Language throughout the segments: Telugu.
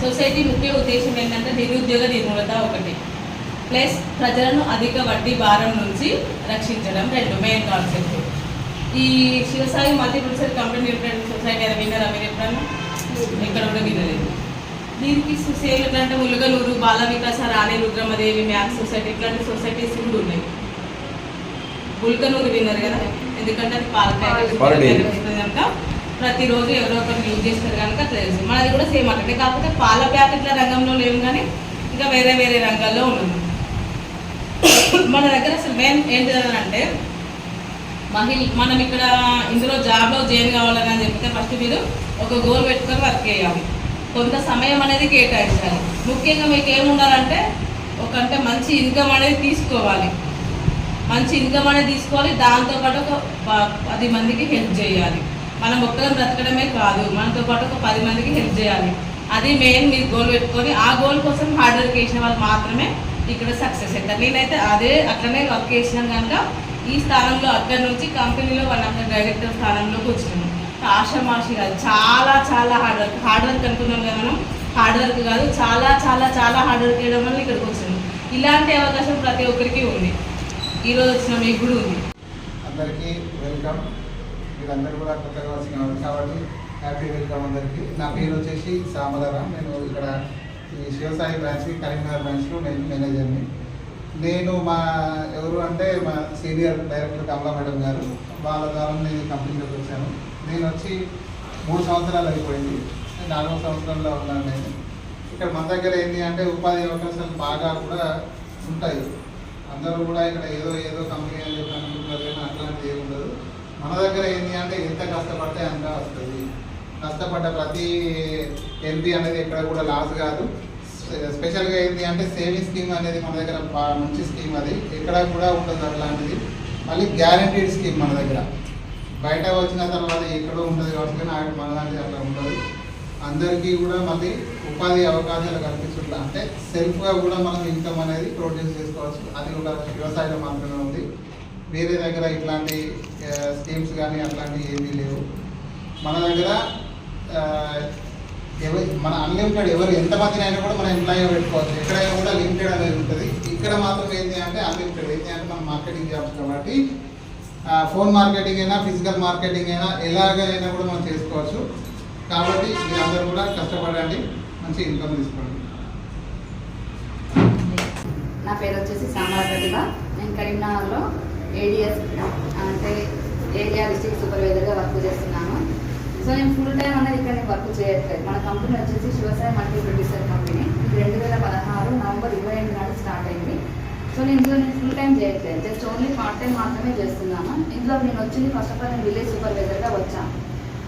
సొసైటీ ముఖ్య ఉద్దేశం ఏంటంటే నిరుద్యోగ నిర్మూలత ఒకటి. ప్లస్ ప్రజలను అధిక వడ్డీ భారం నుంచి రక్షించడం రెండు మెయిన్ కాన్సెప్ట్ ఈ శివసాయి మల్టీపుల్సర్ కంపెనీ సొసైటీ అని విన్నారా మీరు ఎప్పుడన్నా? ఎక్కడ కూడా వినలేదు. దీనికి సేమ్ ఎట్లంటే ములుగలూరు బాల వికాస రాణి రుద్రమదేవి మ్యాథ్స్ సొసైటీ ఇట్లాంటి సొసైటీస్ కూడా ఉన్నాయి. ములుగనూరు విన్నారు కదా? ఎందుకంటే అది పాల ప్రతిరోజు ఎవరో ఒకరు యూజ్ చేస్తారు కనుక తెలుసు. మనది కూడా సేమ్ అట్లనే. కాకపోతే పాల ప్యాకెట్ల రంగంలో లేవు కానీ ఇంకా వేరే వేరే రంగాల్లో ఉన్నాము మన దగ్గర అసలు మెయిన్ ఏంటి అంటే మహిళ మనం ఇక్కడ ఇందులో జాబ్లో జాయిన్ కావాలని చెప్తే ఫస్ట్ మీరు ఒక గోల్ పెట్టుకొని వర్క్ చేయాలి. కొంత సమయం అనేది కేటాయించాలి. ముఖ్యంగా మీకు ఏముండాలంటే ఒక అంటే మంచి ఇన్కమ్ అనేది తీసుకోవాలి. మంచి ఇన్కమ్ అనేది తీసుకోవాలి. దాంతోపాటు ఒక ప- పది మందికి హెల్ప్ చేయాలి. మనం ఒక్కరం బ్రతకడమే కాదు. మనతో పాటు ఒక పది మందికి హెల్ప్ చేయాలి. అది మెయిన్ మీరు గోల్ పెట్టుకొని ఆ గోల్ కోసం హార్డ్ వర్క్ చేసిన వాళ్ళు మాత్రమే ఇక్కడ సక్సెస్ అవుతారు. నేనైతే అదే అట్లనే వర్క్ చేసినాం కనుక ఈ స్థానంలో అక్కడి నుంచి కంపెనీలో వన్ ఆఫ్ ద డైరెక్టర్ స్థానంలోకి వచ్చినాను. ఆషమాషి కాదు చాలా చాలా హార్డ్ వర్క్ హార్డ్ వర్క్ అనుకున్నాం కదా మనం. హార్డ్ వర్క్ కాదు చాలా చాలా చాలా హార్డ్ వర్క్ చేయడం వల్ల ఇక్కడికి వచ్చినాం ఇలాంటి అవకాశం ప్రతి ఒక్కరికి ఉంది. ఈరోజు వచ్చిన మీకు కూడా ఉంది అందరికీ వెల్కమ్ మీరందరూ కూడా కొత్తగా వచ్చిన వాళ్ళు కాబట్టి హ్యాపీ వెల్కమ్ అందరికీ. నా పేరు వచ్చేసి సామలరామ్ నేను ఇక్కడ ఈ శివసాయి బ్రాంచ్కి కరీంనగర్ బ్రాంచ్లో నేను మేనేజర్ని నేను మా ఎవరు అంటే మా సీనియర్ డైరెక్టర్ కమలా మేడం గారు. వాళ్ళ ద్వారా నేను కంపెనీలోకి వచ్చాను. నేను వచ్చి మూడు సంవత్సరాలు అయిపోయింది. నాలుగో సంవత్సరంలో ఉన్నాను నేను. ఇక్కడ మన దగ్గర ఏంటి అంటే ఉపాధి అవకాశాలు బాగా కూడా ఉంటాయి. అందరూ కూడా ఇక్కడ ఏదో ఏదో కంపెనీ అని చెప్పి అనుకుంటున్నారు కానీ అట్లాంటిది ఏమి ఉండదు మన దగ్గర ఏంటి అంటే ఎంత కష్టపడితే అంత వస్తుంది కష్టపడ్డ ప్రతి ఎంపీ అనేది ఎక్కడ కూడా లాస్ కాదు. స్పెషల్గా ఏంటి అంటే సేవింగ్ స్కీమ్ అనేది మన దగ్గర మంచి స్కీమ్ అది. ఎక్కడ కూడా ఉండదు అట్లాంటిది. మళ్ళీ గ్యారంటీడ్ స్కీమ్ మన దగ్గర. బయట వచ్చిన తర్వాత ఎక్కడో ఉంటుంది కాబట్టి కానీ మన దాంట్లో అట్లా ఉండదు. అందరికీ కూడా మళ్ళీ ఉపాధి అవకాశాలు కల్పించట్లా అంటే సెల్ఫ్గా కూడా మనం ఇన్కమ్ అనేది ప్రొడ్యూస్ చేసుకోవచ్చు. అది ఒక వ్యవసాయంలో మాత్రమే ఉంది. వేరే దగ్గర ఇట్లాంటి స్కీమ్స్ కానీ అట్లాంటివి ఏమీ లేవు. మన దగ్గర ఎవరి మన అన్లిమిటెడ్ ఎవరు ఎంతమందిని అయినా కూడా మనం ఎంప్లాయీగా పెట్టుకోవచ్చు. ఎక్కడైనా కూడా లిమిటెడ్ అనేది ఉంటుంది. ఇక్కడ మాత్రం ఏంటి అంటే అన్లిమిటెడ్ ఏంటి అంటే మనం మార్కెటింగ్ జాబ్స్ కాబట్టి ఫోన్ మార్కెటింగ్ అయినా ఫిజికల్ మార్కెటింగ్ అయినా ఎలాగైనా కూడా మనం చేసుకోవచ్చు. కాబట్టి మీరందరూ కూడా కష్టపడండి. మంచి ఇన్కమ్ తీసుకోండి. నా పేరు వచ్చేసి సామల ప్రతిభ. నేను కరీంనగర్లో ఏడిఎస్ అంటే ఏరియా డిస్ట్రిక్ట్ సూపర్వైజర్గా వర్క్ చేస్తున్నాను. సో నేను ఫుల్ టైం అనేది ఇక్కడ నేను వర్క్ చేయట్లేదు. మన కంపెనీ వచ్చేసి శివసాయి మల్టీ ప్రొడ్యూసర్ కంపెనీ ఇది రెండు వేల పదహారు నవంబర్ ఇరవై ఎనిమిది నాడు స్టార్ట్ అయింది. సో నేను ఇందులో నేను ఫుల్ టైం చేయట్లేదు. జస్ట్ ఓన్లీ పార్ట్ టైం మాత్రమే చేస్తున్నాను. ఇందులో నేను వచ్చింది ఫస్ట్ ఆఫ్ ఆల్ నేను విలేజ్ సూపర్వైజర్గా వచ్చాను.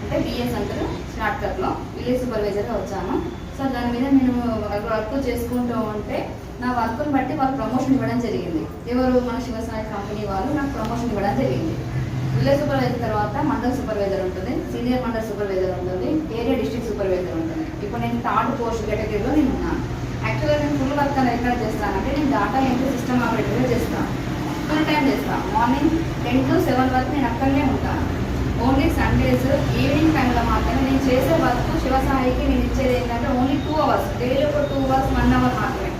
అంటే బిఎస్ అంటారు స్టార్ట్అప్లో విలేజ్ సూపర్వైజర్గా వచ్చాను. సో దాని మీద నేను వర్క్ చేసుకుంటూ ఉంటే నా వర్క్ని బట్టి వాళ్ళు ప్రమోషన్ ఇవ్వడం జరిగింది. ఎవరు? మన శివసాయి కంపెనీ వాళ్ళు నాకు ప్రమోషన్ ఇవ్వడం జరిగింది. విలేజ్ సూపర్వైజర్ తర్వాత మండల్ సూపర్వైజర్ ఉంటుంది సీనియర్ మండల్ సూపర్వైజర్ ఉంటుంది ఏరియా డిస్ట్రిక్ట్ సూపర్వైజర్ ఉంటుంది. ఇప్పుడు నేను థర్డ్ పోస్ట్ కేటగిరీలో నేను ఉన్నాను. యాక్చువల్గా నేను ఫుల్ వర్క్ అనేది ఎక్కడ చేస్తానంటే నేను డాటా ఎంట్రీ సిస్టమ్ ఆపరేటర్గా చేస్తాను. ఫుల్ టైం చేస్తాను. మార్నింగ్ టెన్ టు సెవెన్ వరకు నేను అక్కడనే ఉంటాను. ఓన్లీ సండేస్ ఈవినింగ్ టైంలో మాత్రమే నేను చేసే వర్క్ శివసాయికి నేను ఇచ్చేది ఏంటంటే ఓన్లీ టూ అవర్స్ డైలీ ఒక టూ అవర్స్ వన్ అవర్ మాత్రమే.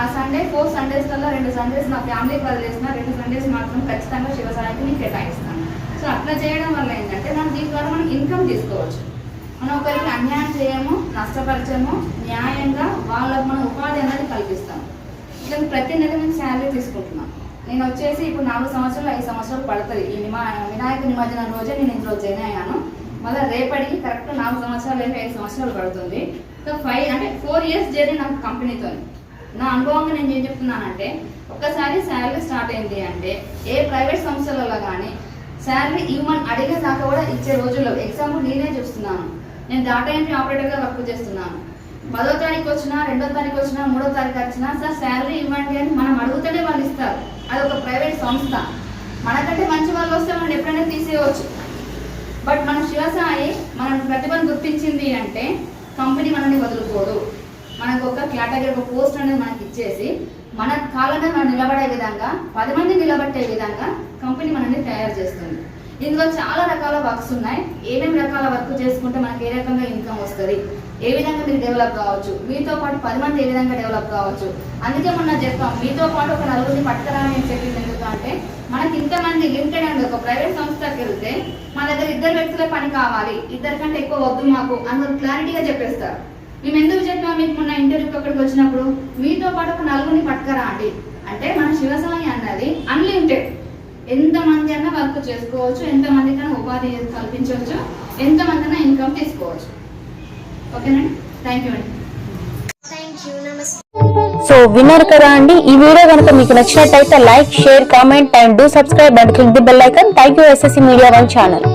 ఆ సండే ఫోర్ సండేస్ కల్లా రెండు సండేస్ నా ఫ్యామిలీకి వదిలేసిన రెండు సండేస్ మాత్రం ఖచ్చితంగా శివసాయికి నేను కేటాయిస్తాను. సో అట్లా చేయడం వల్ల ఏంటంటే మనం దీని ద్వారా మనం ఇన్కమ్ తీసుకోవచ్చు. మనం ఒకరికి అన్యాయం చేయము నష్టపరచము న్యాయంగా వాళ్ళకు మనం ఉపాధి అనేది కల్పిస్తాం ఇట్లా ప్రతి నెల మేము శాలరీ తీసుకుంటున్నాం. నేను వచ్చేసి ఇప్పుడు నాలుగు సంవత్సరాలు ఐదు సంవత్సరాలు పడుతుంది. ఈ నిమా వినాయక నిమజ్జనం రోజే నేను ఇందులో జాయిన్ అయ్యాను. మళ్ళీ రేపటికి కరెక్ట్ నాలుగు సంవత్సరాలు లేక ఐదు సంవత్సరాలు పడుతుంది. సో ఫైవ్ అంటే ఫోర్ ఇయర్స్ జర్నీ నాకు కంపెనీతో నా అనుభవంగా నేను ఏం చెప్తున్నానంటే ఒక్కసారి శాలరీ స్టార్ట్ అయింది అంటే ఏ ప్రైవేట్ సంస్థలలో కానీ శాలరీ ఇవ్వమని అడిగే దాకా కూడా ఇచ్చే రోజుల్లో ఎగ్జాంపుల్ నేనే చూస్తున్నాను. నేను డాటా ఎంట్రీ ఆపరేటర్గా వర్క్ చేస్తున్నాను. పదో తారీఖు వచ్చినా రెండో తారీఖు వచ్చినా మూడో తారీఖు వచ్చినా సార్ శాలరీ ఇవ్వండి అని మనం అడుగుతూనే వాళ్ళు ఇస్తారు. అది ఒక ప్రైవేట్ సంస్థ. మనకంటే మంచి వాళ్ళు వస్తే మనం ఎప్పుడైనా తీసేయవచ్చు. బట్ మన శివసాయి మనం ప్రతిభను గుర్తించింది అంటే కంపెనీ మనల్ని వదులుకోదు మనకు ఒక కేటగిరీ ఒక పోస్ట్ అనేది మనకి ఇచ్చేసి మన కాళ్ళ మనం నిలబడే విధంగా పది మంది నిలబట్టే విధంగా కంపెనీ మనల్ని తయారు చేస్తుంది. ఇందులో చాలా రకాల వర్క్స్ ఉన్నాయి. ఏమేమి రకాల వర్క్ చేసుకుంటే మనకి ఏ రకంగా ఇన్కమ్ వస్తుంది? ఏ విధంగా మీరు డెవలప్ కావచ్చు? మీతో పాటు పది మంది ఏ విధంగా డెవలప్ కావచ్చు? అందుకే మొన్న చెప్పాం మీతో పాటు ఒక నలుగురిని పట్టుకురా అని చెప్పింది ఎందుకంటే మనకి ఇంతమంది లిమిటెడ్ అండ్ ఒక ప్రైవేట్ సంస్థకి వెళ్తే మన దగ్గర ఇద్దరు వ్యక్తుల పని కావాలి. ఇద్దరికంటే ఎక్కువ వద్దు మాకు అందరూ క్లారిటీగా చెప్పేస్తారు. మేము ఎందుకు చెప్పాం మీకు మొన్న ఇంటర్వ్యూకి అక్కడికి వచ్చినప్పుడు? మీతో పాటు ఒక నలుగురిని పట్టుకరా అండి అంటే మన శివసాయి అన్నది అన్లిమిటెడ్ ఎంతమంది అన్నా వర్క్ చేసుకోవచ్చు ఎంతమందికైనా ఉపాధి కల్పించవచ్చు ఎంతమంది అయినా ఇన్కమ్ తీసుకోవచ్చు. ఓకేనండి థ్యాంక్ యూ అండి సో విన్నారు కదా అండి. ఈ వీడియో కనుక మీకు నచ్చినట్టయితే like share comment and do subscribe and click the bell icon thank you SSC media one channel